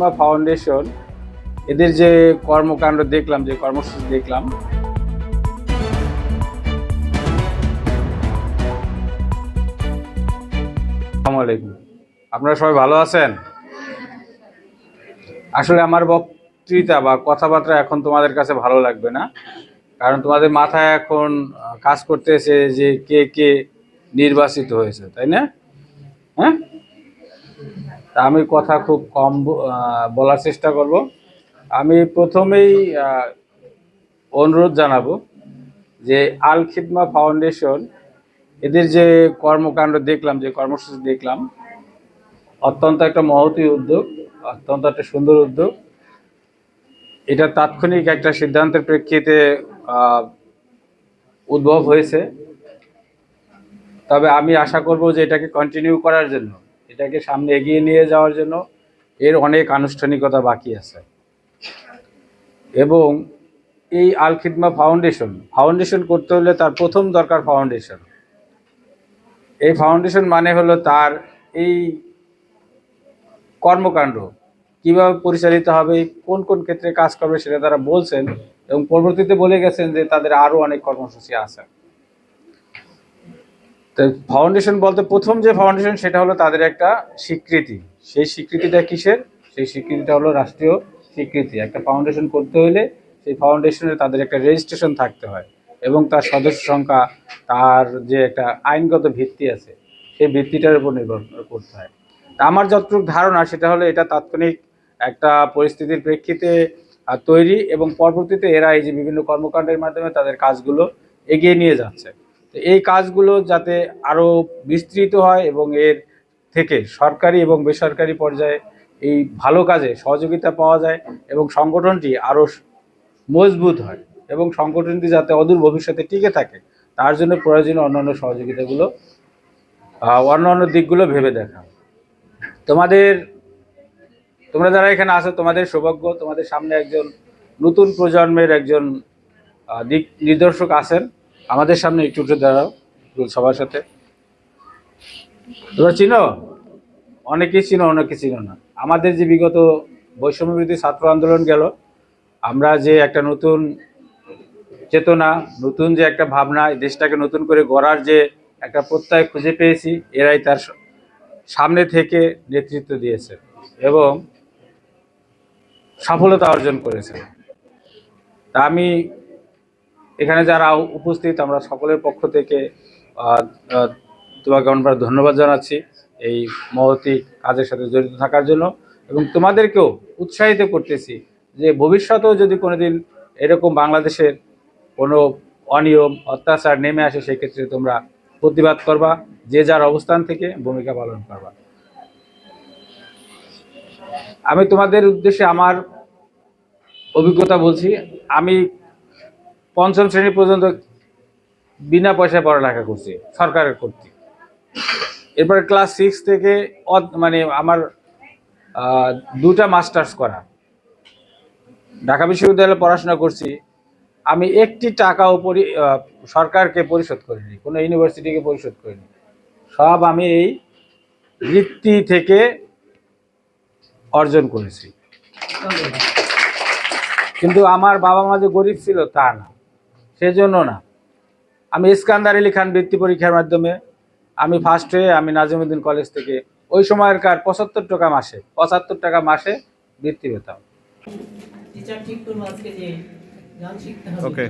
মা ফাউন্ডেশন এদের যে কর্মকাণ্ড দেখলাম, যে কর্মসূচি দেখলাম আপনারা সবাই ভালো আছেন? আসলে আমার বক্তৃতা বা কথাবার্তা এখন তোমাদের কাছে ভালো লাগবে না, কারণ তোমাদের মাথায় এখন কাজ করতেছে যে কে কে নির্বাচিত হয়েছে, তাই না? হ্যাঁ? তা আমি কথা খুব কম বলার চেষ্টা করব। আমি প্রথমেই অনুরোধ জানাব যে আল খিদমা ফাউন্ডেশন, এদের যে কর্মকাণ্ড দেখলাম, যে কর্মসূচি দেখলাম, অত্যন্ত একটা মহতী উদ্যোগ, অত্যন্ত একটা সুন্দর উদ্যোগ। এটা তাৎক্ষণিক একটা সিদ্ধান্তের প্রেক্ষিতে উদ্ভব হয়েছে। তবে আমি আশা করব যে এটাকে কন্টিনিউ করার জন্য। এটাকে সামনে এগিয়ে নিয়ে যাওয়ার জন্য এর অনেক আনুষ্ঠানিকতা বাকি আছে। এবং এই আল খিদমা ফাউন্ডেশন ফাউন্ডেশন করতে হলে তার প্রথম দরকার ফাউন্ডেশন। এই ফাউন্ডেশন মানে হলো তার এই কর্মকাণ্ড, কীভাবে পরিচালিত হবে, কোন কোন ক্ষেত্রে কাজ করবে সেটা তারা বলছেন এবং পরবর্তীতে বলে গেছেন যে তাদের আরও অনেক কর্মসূচি আছে। তো ফাউন্ডেশন বলতে প্রথম যে ফাউন্ডেশন সেটা হলো তাদের একটা স্বীকৃতি। সেই স্বীকৃতিটা কিসের? সেই স্বীকৃতিটা হলো রাষ্ট্রীয় স্বীকৃতি। একটা ফাউন্ডেশন করতে হলে সেই ফাউন্ডেশনে তাদের একটা রেজিস্ট্রেশন থাকতে হয় এবং তার সদস্য সংখ্যা, তার যে একটা আইনগত ভিত্তি আছে, সেই ভিত্তিটার উপর নির্ভর করতে হয়। তা আমার যতটুকু ধারণা সেটা হলো এটা তাৎক্ষণিক একটা পরিস্থিতির প্রেক্ষিতে তৈরি এবং পরবর্তীতে এরা এই যে বিভিন্ন কর্মকাণ্ডের মাধ্যমে তাদের কাজগুলো এগিয়ে নিয়ে যাচ্ছে। তো এই কাজগুলো যাতে আরও বিস্তৃত হয় এবং এর থেকে সরকারি এবং বেসরকারি পর্যায়ে এই ভালো কাজে সহযোগিতা পাওয়া যায় এবং সংগঠনটি আরও মজবুত হয় এবং সংগঠনটি যাতে অদূর ভবিষ্যতে টিকে থাকে, তার জন্য প্রয়োজনীয় অন্যান্য সহযোগিতাগুলো অন্যান্য দিকগুলো ভেবে দেখা। তোমাদের, তোমরা যারা এখানে আছো, তোমাদের সৌভাগ্য, তোমাদের সামনে একজন নতুন প্রজন্মের একজন দিক নির্দেশক আছেন। আমাদের সামনে একটু উঠে দাঁড়াও সবার সাথে। তোমরা চিনো? অনেকেই চিনো, অনেকে চিনো না। আমাদের যে বিগত বৈষম্য বিরোধী ছাত্র আন্দোলন গেল, আমরা যে একটা নতুন চেতনা, নতুন যে একটা ভাবনা, এই দেশটাকে নতুন করে গড়ার যে একটা প্রত্যয় খুঁজে পেয়েছি, এরাই তার সামনে থেকে নেতৃত্ব দিয়েছে এবং সফলতা অর্জন করেছে। তা আমি এখানে যারা উপস্থিত, আমরা সকলের পক্ষ থেকে তোমাকে অনেকবার ধন্যবাদ জানাচ্ছি এই মহতি কাজের সাথে জড়িত থাকার জন্য। এবং তোমাদেরকেও উৎসাহিত করতেছি যে ভবিষ্যতেও যদি কোনোদিন এরকম বাংলাদেশের কোনো অনিয়ম, অত্যাচার নেমে আসে, সেক্ষেত্রে তোমরা প্রতিবাদ করবা, যে যার অবস্থান থেকে ভূমিকা পালন করবা। আমি তোমাদের উদ্দেশ্যে আমার অভিজ্ঞতা বলছি। আমি পঞ্চম শ্রেণি পর্যন্ত বিনা পয়সায় পড়ালেখা করছি, সরকারের কর্তৃক। এরপরে ক্লাস সিক্স থেকে মানে আমার দুটা মাস্টার্স করা। ঢাকা বিশ্ববিদ্যালয়ে পড়াশোনা করছি। আমি একটি টাকাও পরি সরকারকে পরিশোধ করিনি, কোনো ইউনিভার্সিটিকে পরিশোধ করিনি। সব আমি এই বৃত্তি থেকে অর্জন করেছি। কিন্তু আমার বাবা মা যে গরিব ছিল তা না। সেজন্য না। আমি ইস্কান্দার আলী খান বৃত্তি পরীক্ষার মাধ্যমে আমি ফার্স্ট হয়ে আমি নাজিমুদ্দিন কলেজ থেকে ওই সময়কার পঁচাত্তর টাকা মাসে পঁচাত্তর টাকা মাসে বৃত্তি পেতাম। ওকে